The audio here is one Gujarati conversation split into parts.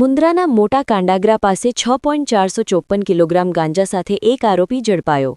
મુન્દ્રાના મોટા કાંડાગ્રા પાસે છ પોઈન્ટ ચારસો ચોપ્પન કિલોગ્રામ ગાંજા સાથે એક આરોપી ઝડપાયો.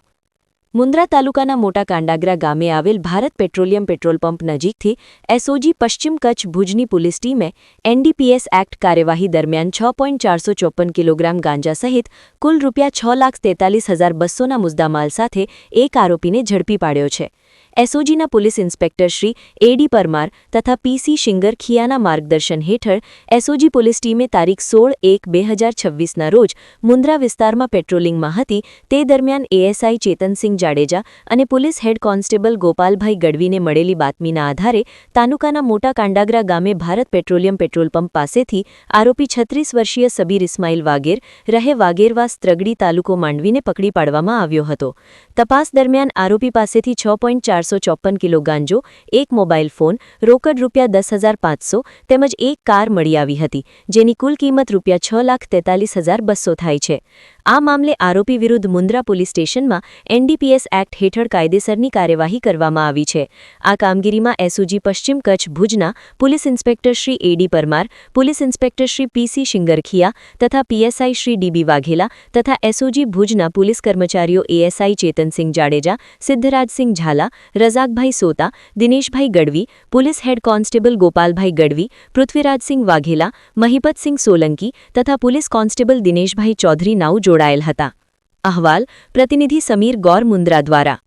મુન્દ્રા તાલુકાના મોટા કાંડાગ્રા ગામે આવેલ ભારત પેટ્રોલિયમ પેટ્રોલ પંપ નજીકથી એસઓજી પશ્ચિમ કચ્છ ભુજની પોલીસ ટીમે એનડીપીએસ એક્ટ કાર્યવાહી દરમિયાન છ પોઈન્ટ ચારસો ચોપ્પન કિલોગ્રામ ગાંજા સહિત કુલ રૂપિયા છ લાખ તેતાલીસ હજાર બસોના મુદ્દામાલ સાથે એક આરોપીને ઝડપી પાડ્યો છે. એસઓજીના police inspector Shri AD Parmar તથા પીસી શિંગર ખિયાના માર્ગદર્શન હેઠળ એસઓજી પોલીસ ટીમે તારીખ સોળ એક બે હજાર છવ્વીસના રોજ મુન્દ્રા વિસ્તારમાં પેટ્રોલિંગમાં હતી. તે દરમિયાન એએસઆઈ ચેતનસિંહ જાડેજા અને પોલીસ હેડ કોન્સ્ટેબલ ગોપાલભાઈ ગઢવીને મળેલી બાતમીના આધારે તાલુકાના મોટા કાંડાગરા ગામે ભારત પેટ્રોલિયમ પેટ્રોલ પંપ પાસેથી આરોપી છત્રીસ વર્ષીય સબીર ઇસ્માઇલ વાગેર રહે વાગેરવાસ ત્રગડી તાલુકો માંડવીને પકડી પાડવામાં આવ્યો હતો. તપાસ દરમિયાન આરોપી પાસેથી છ પોઈન્ટ ચારસો ચોપ્પન કિલો ગાંજો, એક મોબાઈલ ફોન, રોકડ રૂપિયા દસ હજાર પાંચસો તેમજ એક કાર મળી આવી હતી, જેની કુલ કિંમત રૂપિયા છ લાખ તેતાલીસ હજાર બસો થાય છે. આ મામલે આરોપી વિરુદ્ધ મુન્દ્રા પોલીસ સ્ટેશનમાં એનડીપીએસ એક્ટ હેઠળ કાયદેસરની કાર્યવાહી કરવામાં આવી છે. આ કામગીરીમાં એસઓજી પશ્ચિમ કચ્છ ભુજના police inspector Shri AD Parmar, police inspector Shri PC Shingarkhiya તથા પીએસઆઈ શ્રી ડીબી વાઘેલા તથા એસઓજી ભુજના પોલીસ કર્મચારીઓ ASI Chetansinh Jadeja, Siddhrajsinh Zala, Razakbhai Sota, Dineshbhai Gadhvi, police head constable Gopalbhai Gadhvi, Prithvirajsinh Vaghela, Mahipatsinh Solanki તથા પોલીસ કોન્સ્ટેબલ દિનેશભાઈ ચૌધરી નાઉ જોડાયેલ હતા. અહવાલ પ્રતિનિધિ સમીર ગોર મુન્દ્રા દ્વારા.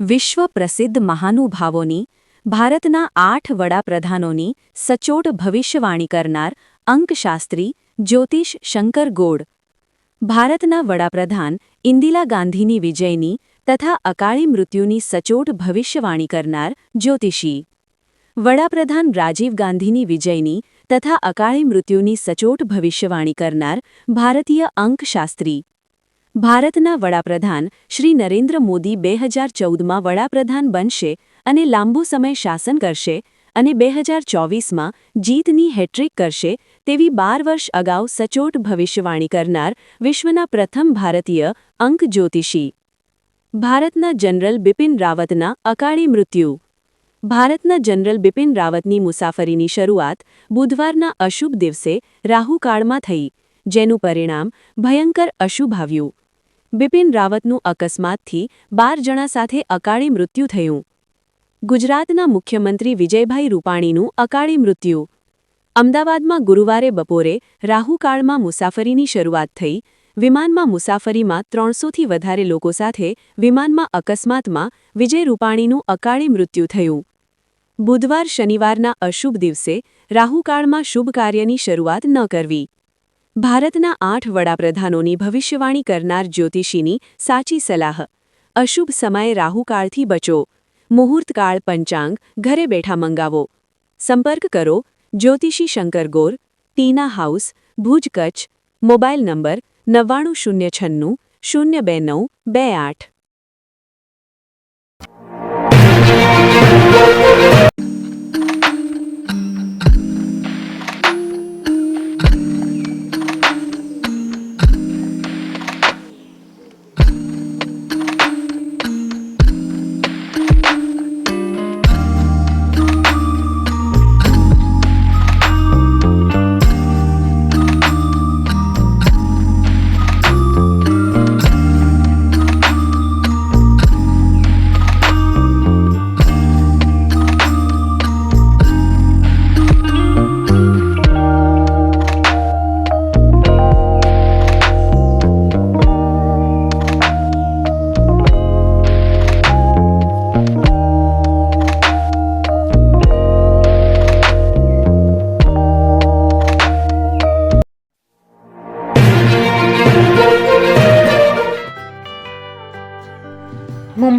વિશ્વ પ્રસિદ્ધ મહાનુભાવોની, ભારતના આઠ વડાપ્રધાનોની સચોટ ભવિષ્યવાણી કરનાર અંકશાસ્ત્રી જ્યોતિષ શંકર ગોડ, ભારતના વડાપ્રધાન ઇન્દિરા ગાંધીની વિજયની તથા અકાળી મૃત્યુની સચોટ ભવિષ્યવાણી કરનાર જ્યોતિષી વડાપ્રધાન રાજીવ ગાંધીની વિજયની તથા અકાળી મૃત્યુની સચોટ ભવિષ્યવાણી કરનાર ભારતીય અંકશાસ્ત્રી. ભારતના વડાપ્રધાન શ્રી નરેન્દ્ર મોદી બે હજાર ચૌદમાં વડાપ્રધાન બનશે અને લાંબુ સમય શાસન કરશે અને બે હજાર ચોવીસમાં જીતની હેટ્રિક કરશે તેવી બાર વર્ષ અગાઉ સચોટ ભવિષ્યવાણી કરનાર વિશ્વના પ્રથમ ભારતીય અંક જ્યોતિષી ભારતના જનરલ બિપિન રાવતના અકાળી મૃત્યુ. ભારતના જનરલ બિપિન રાવતની મુસાફરીની શરૂઆત બુધવારના અશુભ દિવસે રાહુકાળમાં થઈ, જેનું પરિણામ ભયંકર અશુભ આવ્યું. બિપિન રાવતનું અકસ્માતથી બાર જણા સાથે અકાળી મૃત્યુ થયું. ગુજરાતના મુખ્યમંત્રી વિજયભાઈ રૂપાણીનું અકાળી મૃત્યુ. અમદાવાદમાં ગુરુવારે બપોરે રાહુકાળમાં મુસાફરીની શરૂઆત થઈ, વિમાનમાં મુસાફરીમાં ત્રણસોથી વધારે લોકો સાથે વિમાનમાં અકસ્માતમાં વિજય રૂપાણીનું અકાળી મૃત્યુ થયું. બુધવાર શનિવારના અશુભ દિવસે રાહુકાળમાં શુભ કાર્યની શરૂઆત ન કરવી. ભારતના આઠ વડાપ્રધાનોની ભવિષ્યવાણી કરનાર જ્યોતિષીની સાચી સલાહ. અશુભ સમયે રાહુકાળથી બચો. મુહૂર્તકાળ પંચાંગ, ઘરે બેઠા મંગાવો. સંપર્ક કરો જ્યોતિષી Shankar Gor, Tina house, Bhuj Kutch, mobile number નવ્વાણું શૂન્ય છન્નું, શૂન્ય બે નવ, બે આઠ.